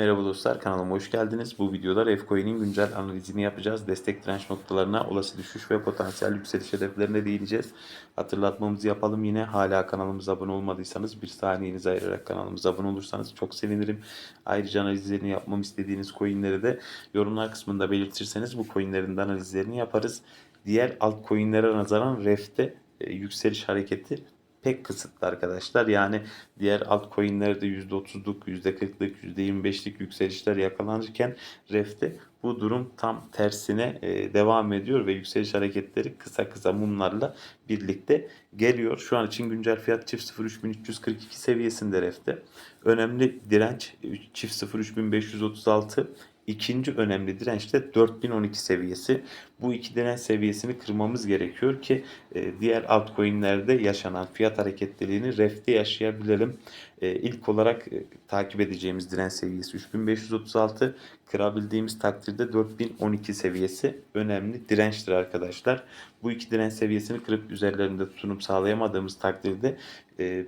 Merhaba dostlar kanalıma hoş geldiniz. Bu videoda Refcoin'in güncel analizini yapacağız. Destek direnç noktalarına, olası düşüş ve potansiyel yükseliş hedeflerine değineceğiz. Hatırlatmamızı yapalım yine. Hala kanalımıza abone olmadıysanız bir saniyenizi ayırarak kanalımıza abone olursanız çok sevinirim. Ayrıca analizlerini yapmamı istediğiniz coinleri de yorumlar kısmında belirtirseniz bu coinlerin de analizlerini yaparız. Diğer altcoin'lere nazaran Ref'te e, yükseliş hareketi pek kısıtlı arkadaşlar. Yani diğer altcoin'lerde %30'luk, %40'lık, %25'lik yükselişler yakalanırken REF'te bu durum tam tersine e, devam ediyor ve yükseliş hareketleri kısa kısa mumlarla birlikte geliyor. Şu an için güncel fiyat çift 03342 seviyesinde REF'te. Önemli direnç çift 03536 İkinci önemli direnç de 4012 seviyesi. Bu iki direnç seviyesini kırmamız gerekiyor ki e, diğer altcoin'lerde yaşanan fiyat hareketliliğini refte yaşayabilelim. E, ilk olarak e, takip edeceğimiz direnç seviyesi 3536. Kırabildiğimiz takdirde 4012 seviyesi önemli dirençtir arkadaşlar. Bu iki direnç seviyesini kırıp üzerlerinde tutunup sağlayamadığımız takdirde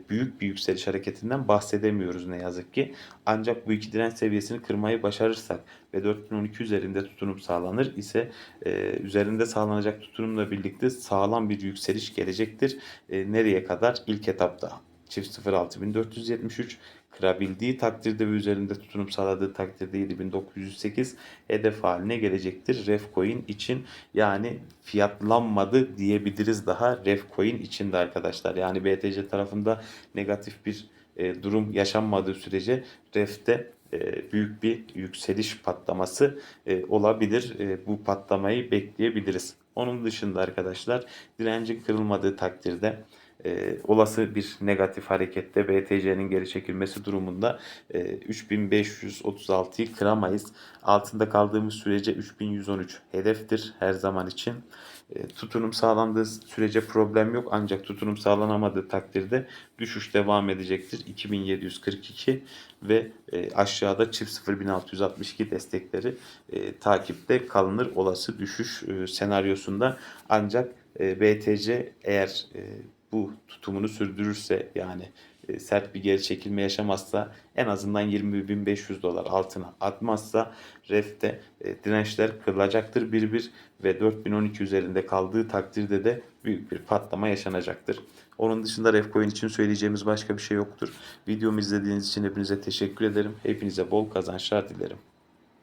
büyük bir yükseliş hareketinden bahsedemiyoruz ne yazık ki. Ancak bu iki direnç seviyesini kırmayı başarırsak ve 4012 üzerinde tutunup sağlanır ise e, üzerinde sağlanacak tutunumla birlikte sağlam bir yükseliş gelecektir. E, nereye kadar? İlk etapta çift 06473 kırabildiği takdirde ve üzerinde tutunup sağladığı takdirde 7908 hedef haline gelecektir. Refcoin için yani fiyatlanmadı diyebiliriz daha Refcoin için de arkadaşlar. Yani BTC tarafında negatif bir e, durum yaşanmadığı sürece Ref'te e, büyük bir yükseliş patlaması e, olabilir. E, bu patlamayı bekleyebiliriz. Onun dışında arkadaşlar direncin kırılmadığı takdirde e, olası bir negatif harekette BTC'nin geri çekilmesi durumunda e, 3536'yı kıramayız. Altında kaldığımız sürece 3113 hedeftir her zaman için. E, tutunum sağlandığı sürece problem yok ancak tutunum sağlanamadığı takdirde düşüş devam edecektir. 2742 ve e, aşağıda çift 0662 destekleri e, takipte kalınır olası düşüş e, senaryosunda ancak e, BTC eğer e, bu tutumunu sürdürürse yani e, sert bir geri çekilme yaşamazsa en azından 20.500 dolar altına atmazsa refte e, dirençler kırılacaktır bir bir ve 4012 üzerinde kaldığı takdirde de büyük bir patlama yaşanacaktır. Onun dışında Refcoin için söyleyeceğimiz başka bir şey yoktur. Videomu izlediğiniz için hepinize teşekkür ederim. Hepinize bol kazançlar dilerim.